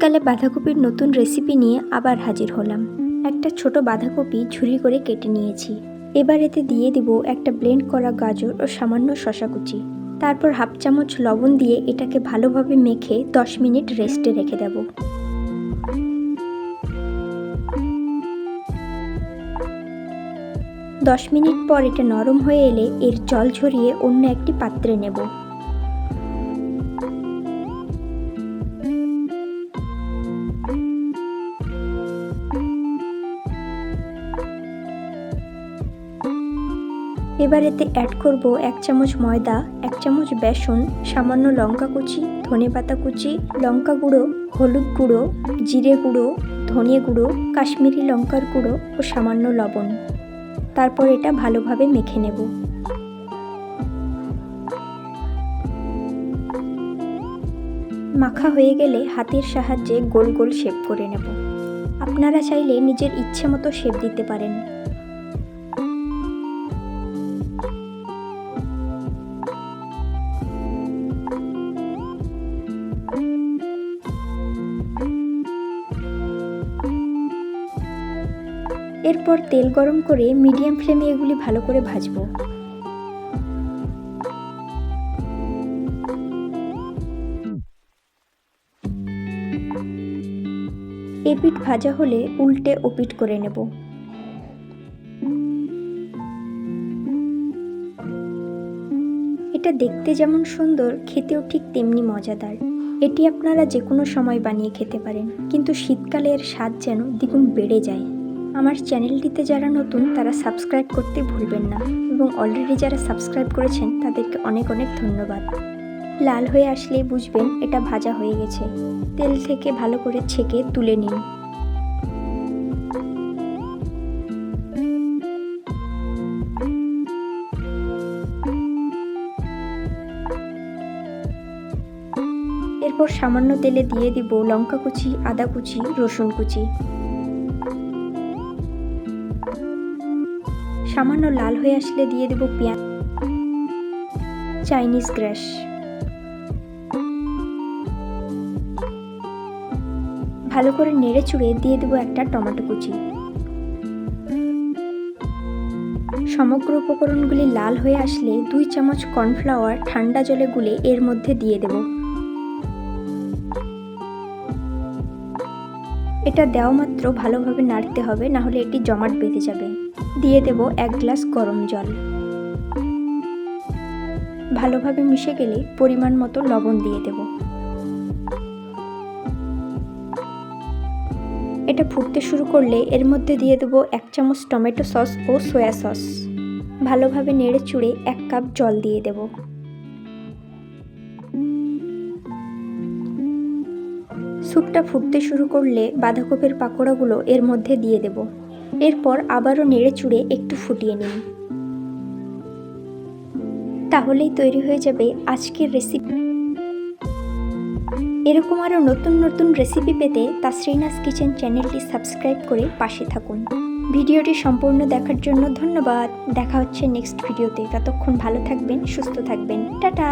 শীতকালে বাঁধাকপির নতুন রেসিপি নিয়ে আবার হাজির হলাম। একটা ছোট বাঁধাকপি ঝুরি করে কেটে নিয়েছি। এবার এতে দিয়ে দিব একটা ব্লেন্ড করা গাজর ও সামান্য শশা কুচি। তারপর হাফ চামচ লবণ দিয়ে এটাকে ভালোভাবে মেখে দশ মিনিট রেস্টে রেখে দেব। দশ মিনিট পর এটা নরম হয়ে এলে এর জল ঝরিয়ে অন্য একটি পাত্রে নেব। এবার এতে অ্যাড করব এক চামচ ময়দা, এক চামচ বেসন, সামান্য লঙ্কা কুচি, ধনে পাতা কুচি, লঙ্কা গুঁড়ো, হলুদ গুঁড়ো, জিরে গুঁড়ো ধনিয়া গুঁড়ো, কাশ্মীরি লঙ্কার গুঁড়ো ও সামান্য লবণ। তারপর এটা ভালোভাবে মেখে নেব। মাখা হয়ে গেলে হাতের সাহায্যে গোল গোল শেপ করে নেব। আপনারা চাইলে নিজের ইচ্ছে মতো শেপ দিতে পারেন। এরপর তেল গরম করে মিডিয়াম ফ্লেমে এগুলি ভালো করে ভাজবো। এপিট ভাজা হলে উল্টে ওপিট করে নেব। এটা দেখতে যেমন সুন্দর, খেতেও ঠিক তেমনি মজাদার। এটি আপনারা যে কোনো সময় বানিয়ে খেতে পারেন, কিন্তু শীতকালে এর স্বাদ যেন দ্বিগুণ বেড়ে যায়। আমার চ্যানেলটিতে যারা নতুন, তারা সাবস্ক্রাইব করতে ভুলবেন না এবং অলরেডি যারা সাবস্ক্রাইব করেছেন, তাদেরকে অনেক অনেক ধন্যবাদ। লাল হয়ে আসলেই বুঝবেন এটা ভাজা হয়ে গেছে। তেল থেকে ভালো করে ছেঁকে তুলে নিন। এরপর সামান্য তেলে দিয়ে দিব লঙ্কা কুচি, আদা কুচি, রসুন কুচি। সামান্য লাল হয়ে আসলে দিয়ে দেব পেঁয়াজ। Chinese grass. ভালো করে নেড়ে চুড়ে দিয়ে দেবো একটা টমেটো কুচি। সমগ্র উপকরণগুলি লাল হয়ে আসলে দুই চামচ কর্নফ্লাওয়ার ঠান্ডা জলে গুলে এর মধ্যে দিয়ে দেব। এটা দেওয়া মাত্র ভালোভাবে নাড়তে হবে না হলে এটি জমাট বেঁধে যাবে। দিয়ে দেব এক গ্লাস গরম জল। ভালোভাবে মিশে গেলে পরিমাণ মতো লবণ দিয়ে দেব। এটা ফুটতে শুরু করলে এর মধ্যে দিয়ে দেব এক চামচ টমেটো সস ও সয়া সস। ভালোভাবে নেড়ে চুড়ে এক কাপ জল দিয়ে দেব। স্যুপটা ফুটতে শুরু করলে বাঁধাকপির পাকোড়াগুলো এর মধ্যে দিয়ে দেব। এরপর আবারও নেড়ে চুড়ে একটু ফুটিয়ে নিন। তাহলেই তৈরি হয়ে যাবে আজকের রেসিপি এরকম আরও নতুন নতুন রেসিপি পেতে তা তাসরিনাস কিচেন চ্যানেলটি সাবস্ক্রাইব করে পাশে থাকুন। ভিডিওটি সম্পূর্ণ দেখার জন্য ধন্যবাদ। দেখা হচ্ছে নেক্সট ভিডিওতে। ততক্ষণ ভালো থাকবেন, সুস্থ থাকবেন। টাটা!